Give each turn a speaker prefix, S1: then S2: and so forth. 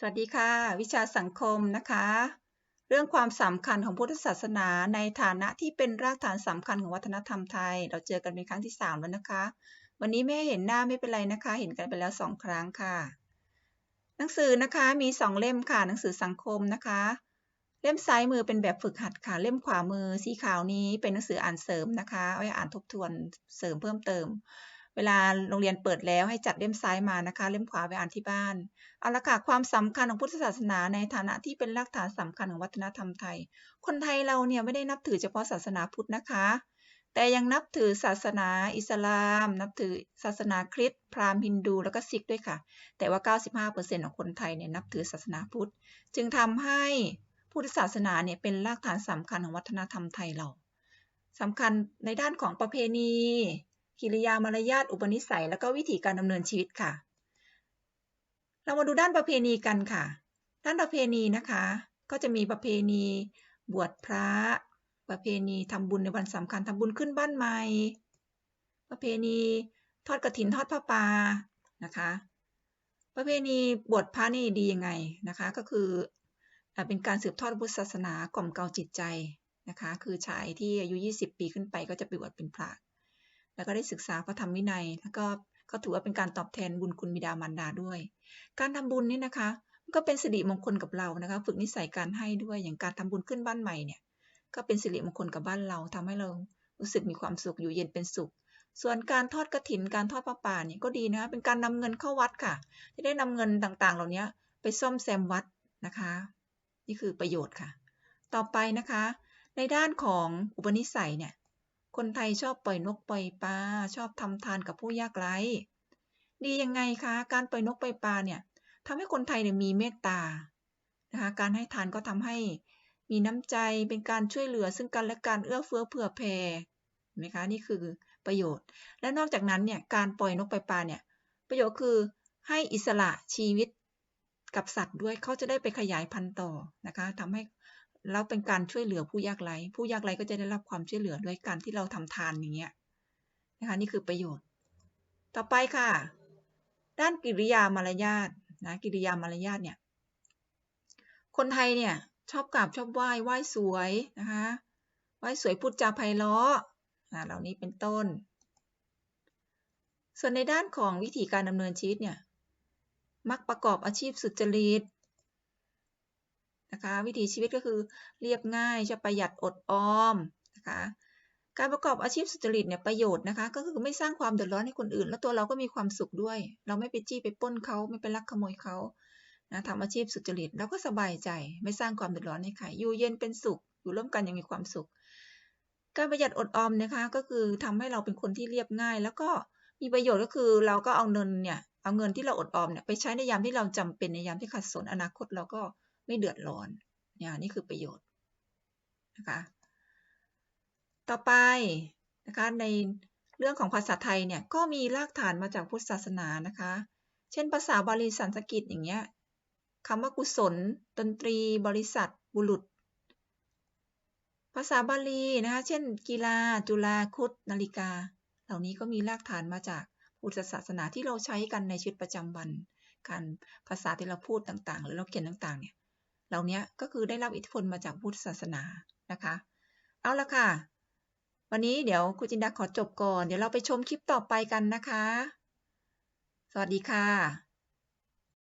S1: สวัสดีค่ะ วิชาสังคมนะคะ เรื่องความสำคัญของพุทธศาสนาในฐานะที่เป็นรากฐานสำคัญของวัฒนธรรมไทย เราเจอกันเป็นครั้งที่ 3 แล้วนะคะ วันนี้ไม่เห็นหน้าไม่เป็นไรนะคะ เห็นกันไปแล้ว 2 ครั้งค่ะ หนังสือนะคะมี 2 เล่มค่ะ หนังสือสังคมนะคะ เล่มซ้ายมือเป็นแบบฝึกหัดค่ะ เล่มขวามือสีขาวนี้เป็นหนังสืออ่านเสริมนะคะไว้อ่านทบทวนเสริมเพิ่มเติม เวลาโรงเรียนเปิดแล้วให้จัดเล่มซ้ายมานะคะ เล่มขวาไปอ่านที่บ้าน เอาละค่ะความสำคัญของพุทธศาสนาในฐานะที่เป็นรากฐานสำคัญของวัฒนธรรมไทย คนไทยเราเนี่ยไม่ได้นับถือเฉพาะศาสนาพุทธนะคะ แต่ยังนับถือศาสนาอิสลาม นับถือศาสนาคริสต์พราหมณ์ฮินดูแล้วก็ซิกด้วยค่ะ แต่ว่า 95%ของคนไทยเนี่ยนับถือศาสนาพุทธ จึงทำให้พุทธศาสนาเนี่ยเป็นรากฐานสำคัญของวัฒนธรรมไทยเราสำคัญในด้านของประเพณี กิริยามารยาทอุปนิสัย แล้วก็วิธีการดำเนินชีวิตค่ะ เรามาดูด้านประเพณีกันค่ะ ด้านประเพณีนะคะ ก็จะมีประเพณี บวชพระ ประเพณีทำบุญในวันสำคัญทำบุญขึ้นบ้านใหม่ ประเพณีทอดกระถินทอดผ้าป่านะคะ ประเพณีบวชพระนี่ดียังไงนะคะ ก็คือเป็นการสืบทอดพุทธศาสนากล่อมเกลาจิตใจนะคะ คือชายที่อายุ 20 ปีขึ้นไปก็จะไปบวชเป็นพระ แล้วก็ได้ศึกษาพระธรรมวินัย แล้วก็ก็ถือว่าเป็นการตอบแทนบุญคุณบิดามารดาด้วย การทำบุญนี่นะคะก็เป็นสิริมงคลกับเรานะคะ ฝึกนิสัยการให้ด้วยอย่างการทำบุญขึ้นบ้านใหม่เนี่ย ก็เป็นสิริมงคลกับบ้านเราทำให้เรารู้สึกมีความสุขอยู่เย็นเป็นสุข ส่วนการทอดกระถินการทอดพระป่าเนี่ยก็ดีนะคะเป็นการนำเงินเข้าวัดค่ะ จะได้นำเงินต่างๆ เหล่านี้ไปซ่อมแซมวัดนะคะ นี่คือประโยชน์ค่ะ ต่อไปนะคะ ในด้านของอุปนิสัยเนี่ย คนไทยชอบปล่อยนกปล่อยปลาชอบทำทานกับผู้ยากไร้ ดียังไงคะ การปล่อยนกปล่อยปลาเนี่ยทำให้คนไทยเนี่ยมีเมตตานะคะการให้ทานก็ทำให้มีน้ำใจเป็นการช่วยเหลือซึ่งกันและกันเอื้อเฟื้อเผื่อแผ่ไหมคะนี่คือประโยชน์ และนอกจากนั้นเนี่ยการปล่อยนกปล่อยปลาเนี่ยประโยชน์คือให้อิสระชีวิตกับสัตว์ด้วยเขาจะได้ไปขยายพันธุ์ต่อนะคะทำให้ แล้วเป็นการช่วยเหลือผู้ยากไร้ ผู้ยากไร้ก็จะได้รับความช่วยเหลือด้วยการที่เราทำทานอย่างเงี้ยนะคะนี่คือประโยชน์ ต่อไปค่ะ ด้านกิริยามารยาทนะกิริยามารยาทเนี่ยคนไทยเนี่ยชอบกราบชอบไหว้ไหว้สวยนะคะไหว้สวยพูดจาไพเราะนะเหล่านี้เป็นต้น ส่วนในด้านของวิธีการดำเนินชีวิตเนี่ยมักประกอบอาชีพสุจริต นะคะ วิถีชีวิตก็คือเรียบง่ายจะประหยัดอดออมนะคะการประกอบอาชีพสุจริตเนี่ยประโยชน์นะคะ ก็คือไม่สร้างความเดือดร้อนให้คนอื่น แล้วตัวเราก็มีความสุขด้วย เราไม่ไปจี้ไปป้นเขาไม่ไปลักขโมยเขานะทำอาชีพสุจริตเราก็สบายใจ ไม่สร้างความเดือดร้อนให้ใครอยู่เย็นเป็นสุข อยู่ร่วมกันย่างมีความสุข การประหยัดอดออมนะคะ ก็คือทำให้เราเป็นคนที่เรียบง่าย แล้วก็มีประโยชน์ก็คือเราก็เอาเงินเนี่ยเอาเงินที่เราอดออมเนี่ยไปใช้ในยามที่เราจำเป็นในยามที่ขัดสนอนาคตเราก็ ไม่เดือดร้อนเนี่ยนี่คือประโยชน์นะคะต่อไปนะคะในเรื่องของภาษาไทยเนี่ยก็มีรากฐานมาจากพุทธศาสนานะคะ เช่นภาษาบาลีสันสกฤตอย่างเงี้ยคำว่ากุศล ดนตรี บริษัท บุรุษ ภาษาบาลีนะคะ เช่น กีฬา จุฬาคุดนาฬิกา เหล่านี้ก็มีรากฐานมาจากพุทธศาสนาที่เราใช้กันในชีวิตประจำวัน การภาษาที่เราพูดต่างๆ หรือเราเขียนต่างๆ เนี่ย เหล่านี้ก็คือได้รับอิทธิพลมาจากพุทธศาสนานะคะ เอาละค่ะ วันนี้เดี๋ยวครูจินดาขอจบก่อน เดี๋ยวเราไปชมคลิปต่อไปกันนะคะ สวัสดีค่ะ